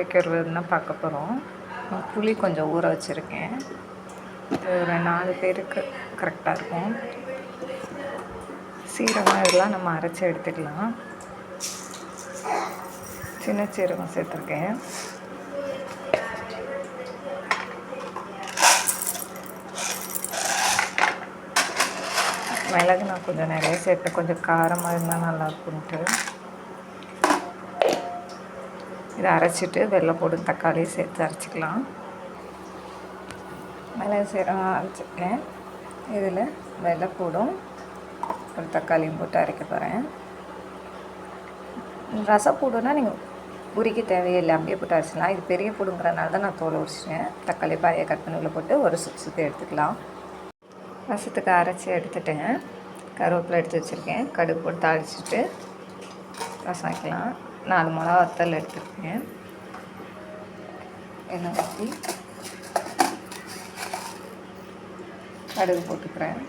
எப்படி வைக்கிறதுன்னு தான் பார்க்க போகிறோம் புளி கொஞ்சம் ஊற வச்சுருக்கேன். ஒரு நாலு பேருக்கு கரெக்டாக இருக்கும். சீரகம் இதெல்லாம் நம்ம அரைச்சி எடுத்துக்கலாம். சின்ன சீரகம் சேர்த்துருக்கேன். மிளகு நான் கொஞ்சம் நிறைய சேர்த்தேன். கொஞ்சம் காரமாக இருந்தால் நல்லா இருக்கும்ட்டு இதை அரைச்சிட்டு வெள்ளை போடும் தக்காளி சேர்த்து அரைச்சிக்கலாம். மிளகு சீரகம் அரைச்சிருக்கேன். இதில் வெள்ளை போடும் ஒரு தக்காளியும் போட்டு அரைக்க போகிறேன். ரசம் ரசப்பூடுனா நீங்கள் உரிக்க தேவையில்லை அப்படியே போட்டு அரைச்சிக்கலாம் இது பெரிய பூடுங்கிறனால தான் நான் தோலை உரிச்சிட்டேன் தக்காளி பாதையை கட் பண்ணி உள்ள போட்டு ஒரு சுற்றி சுற்றி எடுத்துக்கலாம். ரசத்துக்கு அரைச்சி எடுத்துட்டேன். கருவேப்பிலை எடுத்து வச்சுருக்கேன். கடுகு போட்டு தாளிச்சிட்டு ரசம் வைக்கலாம். நாலு மிளகா வத்தல் எடுத்துருக்கேன். எண்ணெய் ஊற்றி கடுகு போட்டுக்கிறேன்.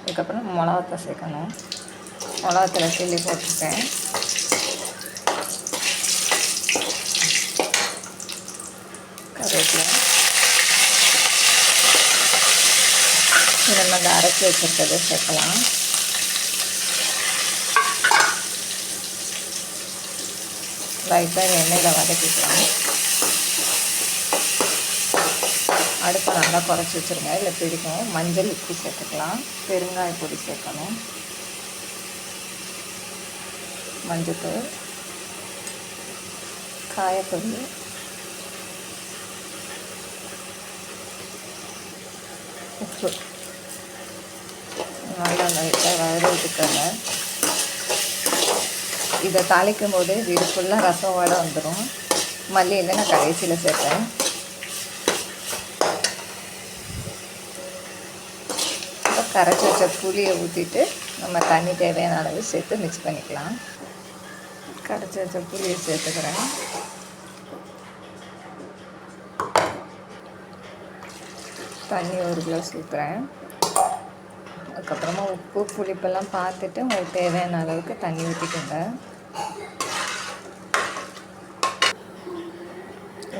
அதுக்கப்புறம் மிளகாத்தை சேர்க்கணும். மிளகாத்தில் கிள்ளி போட்டுருக்கேன். கருவேப்பிலை. இதை நம்ம அரைச்சி வச்சுருக்கதை சேர்க்கலாம். லைட்டாக எண்ணெயில் வதக்கிக்கலாம். அடுப்பை நல்லா குறைச்சி வச்சுருங்க. இல்லை பிடிக்கும். மஞ்சள் உப்பு சேர்த்துக்கலாம். பெருங்காய பொடி சேர்க்கணும். மஞ்சத்தூள். காயப்பொடி. உப்பு. நல்லா லைட்டாக வதற விட்டுக்கோங்க இதை தாளிக்கும் போது வீடு ஃபுல்லாக ரசம் வடை வந்துடும் மல்லியில் நான் கடைசியில் சேர்த்தேன் இப்போ கரைச்சி வச்ச புளியை ஊற்றிட்டு நம்ம தண்ணி தேவையான அளவு சேர்த்து மிக்ஸ் பண்ணிக்கலாம். கரைச்சி வச்ச புளியை சேர்த்துக்கிறேன். தண்ணி ஒரு கிளாஸ் ஊற்றுறேன் அதுக்கப்புறமா உப்பு புளிப்பெல்லாம் பார்த்துட்டு உங்களுக்கு தேவையான அளவுக்கு தண்ணி ஊற்றிக்கோங்க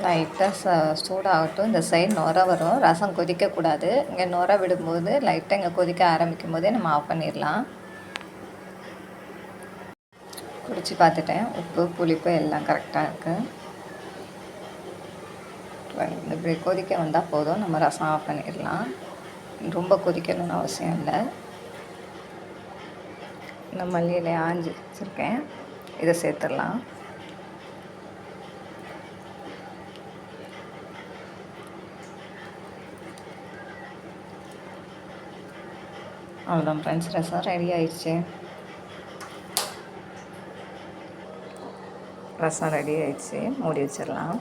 லைட்டாக ச சூடாகட்டும். இந்த சைடு நுர வரும். ரசம் கொதிக்கக்கூடாது. இங்கே நுர விடும்போது லைட்டாக இங்கே கொதிக்க ஆரம்பிக்கும் போதே நம்ம ஆஃப் பண்ணிடலாம். குடிச்சு பார்த்துட்டேன். உப்பு புளிப்பு எல்லாம் கரெக்டாக இருக்குது இப்படி கொதிக்க வந்தால் போதும். நம்ம ரசம் ஆஃப் பண்ணிடலாம். ரொம்ப கொதிக்கணும்னு அவசியம் இல்லை. இந்த மல்லியில் ஆஞ்சி வச்சுருக்கேன். இதை சேர்த்துடலாம். அவ்வளோதான் ஃப்ரெண்ட்ஸ் ரசம் ரெடி ஆயிடுச்சு? ரசம் ரெடி ஆயிடுச்சு. மூடி வச்சிடலாம்.